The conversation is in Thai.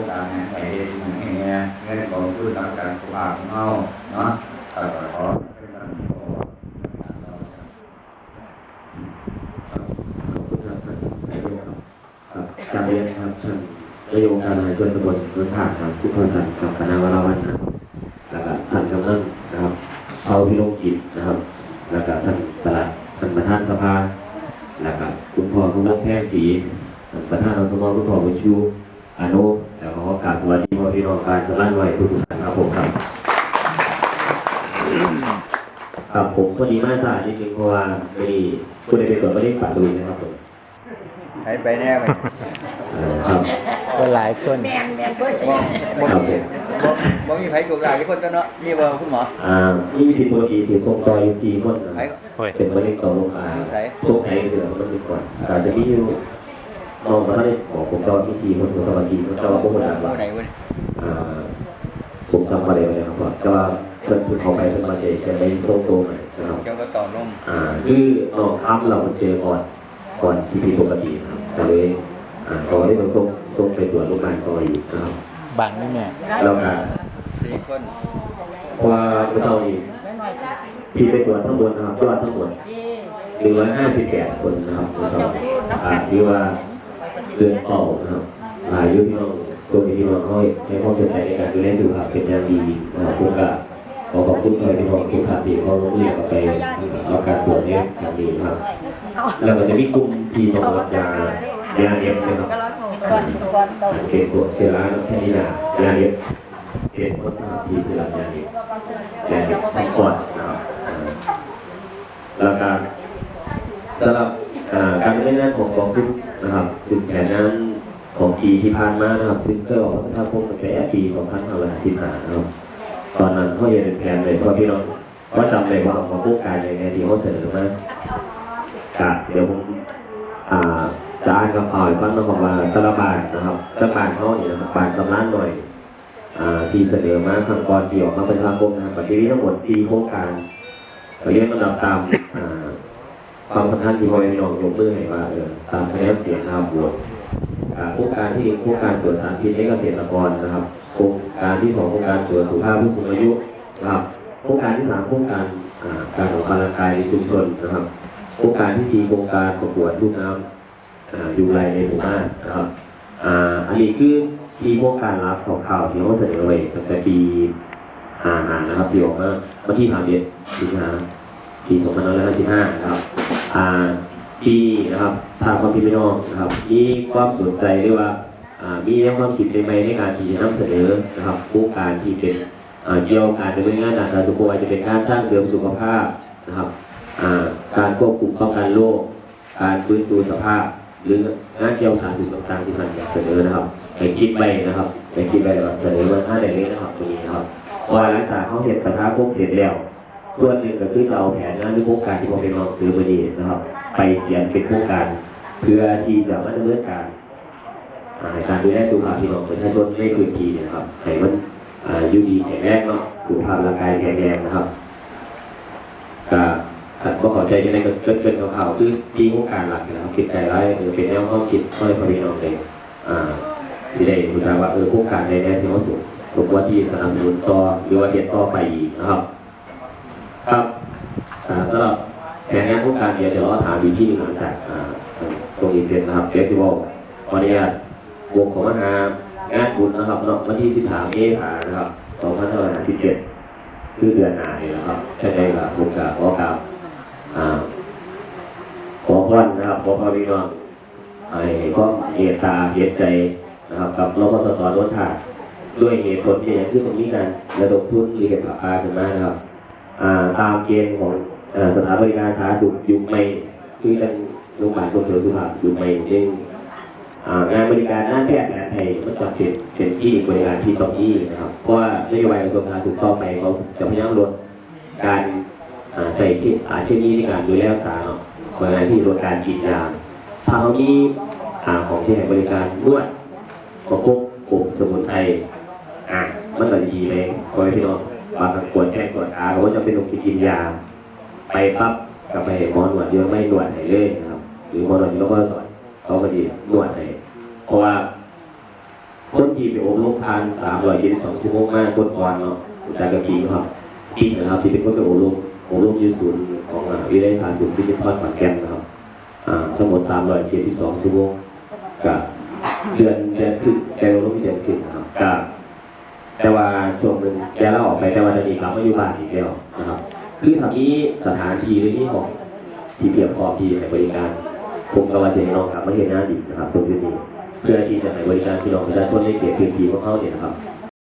กการให้ไปเฮ็ดให้แง่งของผู้ทำการสุภาพของเฮาเนาะก็ขอเป็นกำลังใจครับการเรียนครับท่านนายกองการบริหารส่วนตำบลนนทาครับผู้ประสานกับคณะวราวันนะครับแล้วก็ท่านกำนันนะครับเอาพิโลกิจนะครับ แล้วก็ท่านประหลัดท่านประธานสภาแล้วก็คุณพ่อคุณลูกแพทย์ศรีประธานอสมคุณพ่อบุญชูอนุ แล้วก็ขอกราบสวัสดีพ่อพี่น้องการจะลั่นไว้ทุกท่านครับผมครับครับผมพอดีมาสายนิดนึงเพราะว่าไม่ได้คุณได้ไปตรวจไม่ได้ปัดดูนะครับผมให้ไปแน่ไปเอ่อครับก็หลายคนบ่บ่มีบ่บ่มีไผถูกหลายที่คนตัวเนาะมีบ่คุณหมออ่านี่วิธีตัวดีที่ทรงต่ออยู่สี่คนนะไผโอ้ยเป็นมะเร็งต่อมลูกตาอยู่ไสทุกไสเสือมันดีกว่าอาจจะมีอยู่ น้องมาได้บอกผมตอนที่สี่คนผมตอนสี่คนแต่ว่าผมประจักษ์ผู้ว่าไหนวะนี่อ่าผมจำมาเลยนะครับแต่ว่าเพื่อนคุณเขาไปเพื่อนมาเสียจะไปส่งตัวใหม่นะครับเจ้าก็ต่อลงอ่าคือน้องค้ำเราเจอก่อนก่อนที่ผิดปกตินะครับก็เลยอ่าขอได้มาส่งส่งไปตรวจโรงพยาบาลต่ออีกนะครับบางนี่เนี่ยแล้วก็สี่คนเพราะว่าเมื่อเช้านี้ที่ไปตรวจทั้งหมดนะครับยอดทั้งหมดหนึ่งร้อยห้าสิบแปดคนนะครับเมื่อเช้าอ่าที่ว่า เดือนเป่านะครับอายุพี่น้องตัวพี่น้องเขาให้ความสนใจในการดูแลสุขภาพเป็นอย่างดีนะครับผมก็ขอขอบคุณคอยพี่น้องทุกท่านที่เขาเรียกไปเอาการตรวจเนี้ยอย่างดีนะครับแล้วก็จะมีกลุ่มที่สำหรับยายาเย็บนะครับเป็นตัวเชื้อราแค่นี้นะยาเย็บเป็นคนที่คือรับยาเย็บยาเย็บสองก่อนนะครับอ่าแล้วก็สำหรับอ่าการดำ เนินงานของกองทุนนะครับซึ่งแผนงานของปีที่ผ่านมานะครับซึ่งเคยออกมาคมตั้งแต่ปี2515นะครับตอนนั้นเขาเรียนเป็นแผนเลยเพราะพี่น้องว่าจำเลยว่าของผู้การในแนวที่เขาเสนอมาครับเดี๋ยวผมอ่าจะอ่านคำข่าวให้ฟังนะครับว่าตละบาทนะครับจะบาทเขาเนี่ยนะครับบาทสำนักหน่อยอ่าที่เสนอมาทางกรที่ออกมาเป็นทางกรมนะครับปฏิริษีทั้งหมด4โครงการเรียกมันดับตามอ่า ความสำคัญที่พ่อแม่พี่น้องยกมือให้ว่าเออตามแนนเสียงนะครับวชอ่าโครงการที่หนึ่งโครงการตรวจสารพิษให้เกษตรกรนะครับโครงการที่สองโครงการตรวจสุขภาพผู้สูงอายุนะครับโครงการที่สามโครงการการออกกำลังกายในชุมชนนะครับโครงการที่สี่โครงการประกวดลูกน้ำอยู่ไรในหมู่บ้านนะครับอ่าอันนี้คือที่โครงการรับของข่าวที่เขาเสนอไว้ตั้งแต่ปีห้าห้านะครับที่ออกมาวันที่สามเดือนสิงหา ปีสองพันห้าร้อยห้าสิบห้านะครับอ่าปีนะครับทางความคิดพี่น้องนะครับมีความสนใจด้วยว่าอ่ามีแนวความคิดใหม่ในการที่จะนำเสนอนะครับโครงการที่เป็นอ่าเกี่ยวกับการดำเนินงานด้านสาธารณสุขว่าจะเป็นการสร้างเสริมสุขภาพนะครับอ่าการควบคุมป้องกันโรคการฟื้นฟูสภาพ หรืองานเกี่ยวกับสารสื่อต่างๆที่มันอยากเสนอนะครับไปคิดไปนะครับไปคิดไปแล้วเสนอมาห้าได้เลยนะครับตรงนี้นะครับพอหลังจากเขาเห็นประชาคมเสร็จแล้ว ส่วนหนึ่งก็คือจะเอาแผนงานหรือโครงการที่ผมเป็นลองซื้อมาดีนะครับ ไปเขียนเป็นโครงการ เพื่อที่จะมาดำเนินการในการดูแลสุขภาพพี่น้องประชาชนในพื้นที่เนะครับให้มันอยู่ดีแข็งแรงเนาะสุขภาพร่างกายแข็งแรงนะครับก็ขัดก็ขอใจยังไงก็เกิดเป็นข่าคือที่โครงการหลักนะครับคิดใจร้ายหรือเป็นแนวข้อคิดค่อยพอดีน้องเลยอ่าสิได้คุณทางว่าเออโครงการในแนวที่เขาสูงสมควรที่สนับสนุนต่อหรือว่าเฮ็ดต่อไปอีกนะครับ ครับสำหรับแผนงานโครงการเดี๋ยวเดี๋ยวเราถามอยู่ที่หนึ่งหลังจากตรงนี้เสร็จนะครับเฟสติวัลขออนุญาตวงของมหางานบุญนะครับเนาะวันที่ 13 เมษายนนะครับ2557คือเดือนหน้านี่นะครับใช่ไหมครับผมกับขอกราบอ่าขอพรนะครับขอพระพี่น้องให้ก็เมตตาเห็นใจนะครับกับรพสตรถถาดด้วยเหตุผลที่อย่างที่ตรงนี้กันระดมทุนเรียนผ่าปาขึ้นมานะครับ ตามเกณฑ์ของอ่าสถานบริการสาธารณสุขยุคใหม่คือจังโรงพยาบาลส่งเสริมสุขภาพยุคใหม่เองอ่างานบริการด้านแพทย์แผนไทยมันจะเป็นเป็นที่บริการที่ต้องที่นะครับ เพราะว่านโยบายกระทรวงสาธารณสุขต่อไปเขาจะพยายามลดการใส่ที่สารเคมีในการดูแลรักษาเนาะบริการที่ลดการฉีดยาถ้าเขามีของที่ให้บริการนวดประกบกลุ่มสมุนไพรอะมันก็ดีเลยคอยพี่น้อง บางคนปวดแข้งปวดขาเขาก็จะเป็นลงไปกินยา ไปปั๊บก็ไปหมอหนวดเยอะไม่หนวดให้เลยนะครับ หรือหมอหนวดเยอะก็หนวดเขาก็ดีนวดให้เพราะว่าคนที่ไปอบานสามร้อยยี่สิบสองชั่วโมงมากคนก่อนเนาะจากกระปีครับปีนะครับ ที่เป็นคนไปอบรมอบรมยืนศูนย์ของวิทยาลัยสารสุขสิริพรขอนแก่นนะครับอ่าทั้งหมดสามร้อยยี่สิบสองชั่วโมงกับเดือนเดือนขึ้นแต่อบรมที่เดือนขึ้นนะครับกับ แต่ว่าช่วงหนึ่งแกเราออกไปแต่ว่าตอนนี้กลับมาอยู่บ้านอีกแล้วนะครับคือทำนี้สถานที่หรือที่ของที่เพียบพอที่ให้บริการผมกับว่าจะน้องครับมาเห็นหน้าดีนะครับตรงที่นี้เพื่อที่จะให้บริการพี่น้องประชาชนในเขตพื้นที่ของเขาเนี่ยนะครับ